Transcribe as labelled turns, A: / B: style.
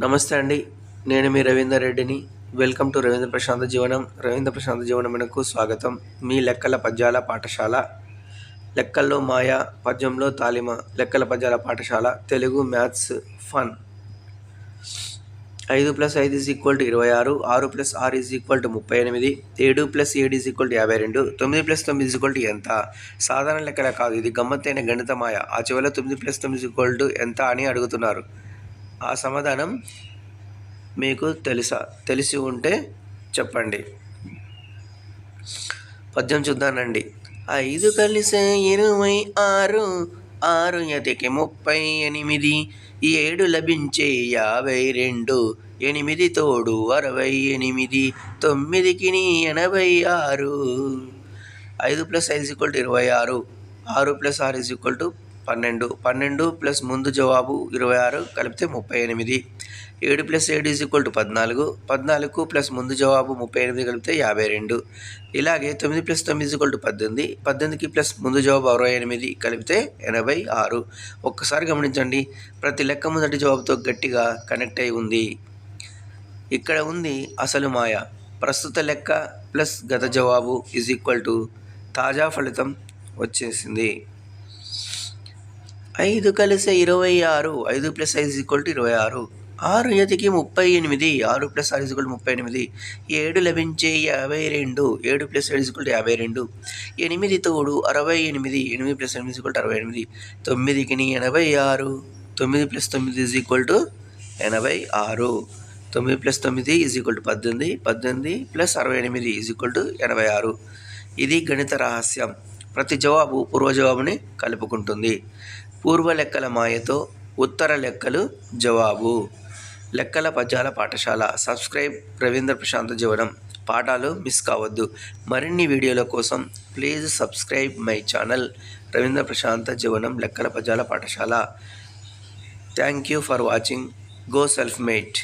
A: నమస్తే అండి. నేను మీ రవీందర్ రెడ్డిని. వెల్కమ్ టు రవీంద్ర ప్రశాంత జీవనం. రవీంద్ర ప్రశాంత్ జీవనమునకు స్వాగతం. మీ లెక్కల పద్యాల పాఠశాల. లెక్కల్లో మాయ పద్యంలో తాలిమ లెక్కల పద్యాల పాఠశాల తెలుగు మ్యాథ్స్ ఫన్. ఐదు ప్లస్ ఐదు ఈజ్ ఈక్వల్ టు ఇరవై ఆరు ఆరు ప్లస్ ఆరు ఈజ్ ఈక్వల్ టు ముప్పై ఎనిమిది ఏడు ప్లస్ ఏడు ఈజ్ ఈక్వల్ టు యాభై రెండు తొమ్మిది ప్లస్ తొమ్మిది ఈజ్ ఈక్వల్ టు ఎంత? సాధారణ లెక్కల కాదు ఇది గమ్మత్తైన గణిత మాయ. ఆ చివరిలో తొమ్మిది ప్లస్ తొమ్మిది ఈజ్ ఈక్వల్ టు ఎంత అని అడుగుతున్నారు. ఆ సమాధానం మీకు తెలుసా? తెలిసి ఉంటే చెప్పండి. పద్యం చూద్దానండి ఐదు కలిసే ఇరవై ఆరు ఆరు యతికి ముప్పై ఎనిమిది ఏడు లభించే యాభై రెండు ఎనిమిది తోడు అరవై ఎనిమిది తొమ్మిదికి ఎనభై ఆరు. ఐదు ప్లస్ ఐదు ఈక్వల్ టు ఇరవై ఆరు ఆరు ప్లస్ ఆరు ఈజ్ ఈక్వల్ టు పన్నెండు పన్నెండు ప్లస్ ముందు జవాబు ఇరవై ఆరు కలిపితే ముప్పై ఎనిమిది. ఏడు ప్లస్ ఏడు ఈజ్ ఈక్వల్ టు పద్నాలుగు. పద్నాలుగు ప్లస్ ముందు జవాబు ముప్పై ఎనిమిది కలిపితే యాభై రెండు. ఇలాగే తొమ్మిది ప్లస్ తొమ్మిది ఈజ్ ఈక్వల్ టు పద్దెనిమిది. పద్దెనిమిదికి ప్లస్ ముందు జవాబు అరవై ఎనిమిది కలిపితే ఎనభై ఆరు. ఒక్కసారి గమనించండి ప్రతి లెక్క మొదటి జవాబుతో గట్టిగా కనెక్ట్ అయి ఉంది. ఇక్కడ ఉంది అసలు మాయ. ప్రస్తుత లెక్క ప్లస్ గత జవాబు ఈజ్ ఈక్వల్ టు తాజా ఫలితం వచ్చేసింది. ఐదు కలిసే ఇరవై ఆరు ఐదు ప్లస్ ఐదు ఈక్వల్ టు ఇరవై ఆరు. ఆరు యతికి ముప్పై ఎనిమిది ఆరు ప్లస్ ఆరు ఈక్వల్ ముప్పై ఎనిమిది. ఏడు లభించే యాభై రెండు ఏడు ప్లస్ ఏడు ఈక్వల్ యాభై రెండు. ఎనిమిది తోడు అరవై ఎనిమిది ఎనిమిది ప్లస్ ఎనిమిది ఈక్వల్ అరవై ఎనిమిది. తొమ్మిదికి ఎనభై ఆరు తొమ్మిది ప్లస్ తొమ్మిది ఈజ్ ఈక్వల్ టు ఎనభై ఆరు. తొమ్మిది ప్లస్ తొమ్మిది ఈజ్ ఈక్వల్ టు పద్దెనిమిది పద్దెనిమిది ప్లస్ అరవై ఎనిమిది ఈజ్ ఈక్వల్ టు ఎనభై ఆరు. ఇది గణిత రహస్యం. ప్రతి జవాబు పూర్వ జవాబుని కలుపుకుంటుంది. పూర్వ లెక్కల మాయతో ఉత్తర లెక్కలు జవాబు. లెక్కల పద్యాల పాఠశాల. సబ్స్క్రైబ్ రవీంద్ర ప్రశాంత్ జీవనం పాఠాలు మిస్ కావద్దు. మరిన్ని వీడియోల కోసం please subscribe my channel. Ravindra ప్రశాంత జీవనం లెక్కల పద్యాల పాఠశాల. Thank you for watching. Go self mate.